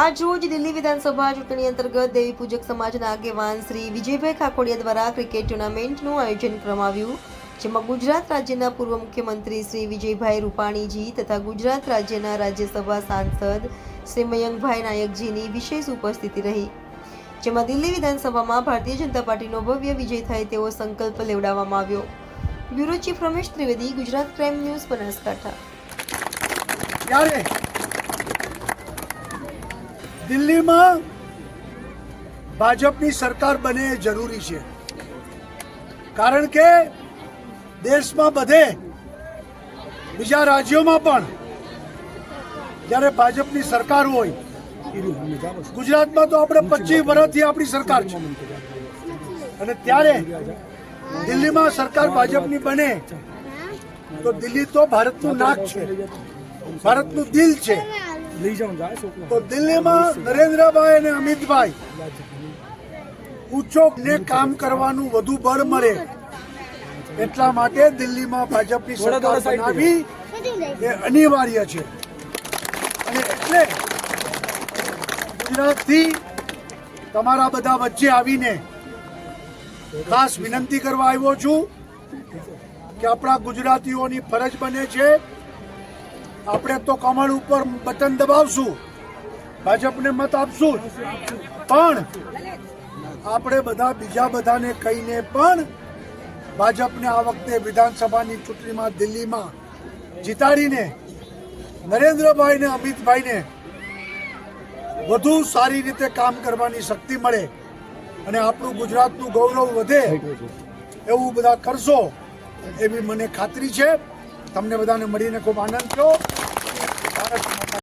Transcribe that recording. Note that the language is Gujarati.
આજ રોજ દિલ્હી વિધાનસભા ચૂંટણી અંતર્ગત દેવી પૂજક સમાજના આગેવાન શ્રી વિજયભાઈ ખાકોડિયા દ્વારા ક્રિકેટ ટુર્નામેન્ટનું આયોજન કરવામાં આવ્યું, જેમાં ગુજરાત રાજ્યના પૂર્વ મુખ્યમંત્રી શ્રી વિજયભાઈ રૂપાણીજી તથા ગુજરાત રાજ્યના રાજ્યસભા સાંસદ શ્રી મયંકભાઈ નાયકજીની વિશેષ ઉપસ્થિતિ રહી. જેમાં દિલ્હી વિધાનસભામાં ભારતીય જનતા પાર્ટીનો ભવ્ય વિજય થાય તેવો સંકલ્પ લેવડાવવામાં આવ્યો. Bureau chief Ramesh Trivedi, Gujarat crime news Banaskantha. દિલ્હીમાં ભાજપની સરકાર બને એ જરૂરી છે. કારણ કે દેશમાં બધે બીજા રાજ્યોમાં પણ જ્યારે ભાજપની સરકાર હોય, ગુજરાતમાં તો આપણે પચીસ વર્ષથી આપણી સરકાર છે. અને ત્યારે દિલ્હીમાં સરકાર ભાજપની બને, તો દિલ્હી તો ભારતનું નાક છે. ભારતનું દિલ છે. તો દિલ્હીમાં નરેન્દ્રભાઈ અને અમિતભાઈ ઊંચો ને કામ કરવાનું વધુ બળ મળે એટલા માટે દિલ્હીમાં ભાજપની સરકાર બનાવી એ અનિવાર્ય છે. અને એટલે ગુજરાતથી તમારા બધા વચ્ચે આવીને ખાસ વિનંતી કરવા આવ્યો છું કે આપણા ગુજરાતીઓની ફરજ બને છે આપણે તો કમળ ઉપર બટન દબાવશું. ભાજપને મત આપશું પણ આપણે બધા બીજા બધાને કહીને પણ ભાજપને આ વખતે વિધાનસભાની ચૂંટણીમાં દિલ્હીમાં જીતાડીને નરેન્દ્રભાઈ ને અમિતભાઈને વધુ સારી રીતે કામ કરવાની શક્તિ મળે અને આપણું ગુજરાતનું ગૌરવ વધે એવું બધા કરશો એવી મને ખાતરી છે. તમને બધાને મળીને ખૂબ આનંદ થયો.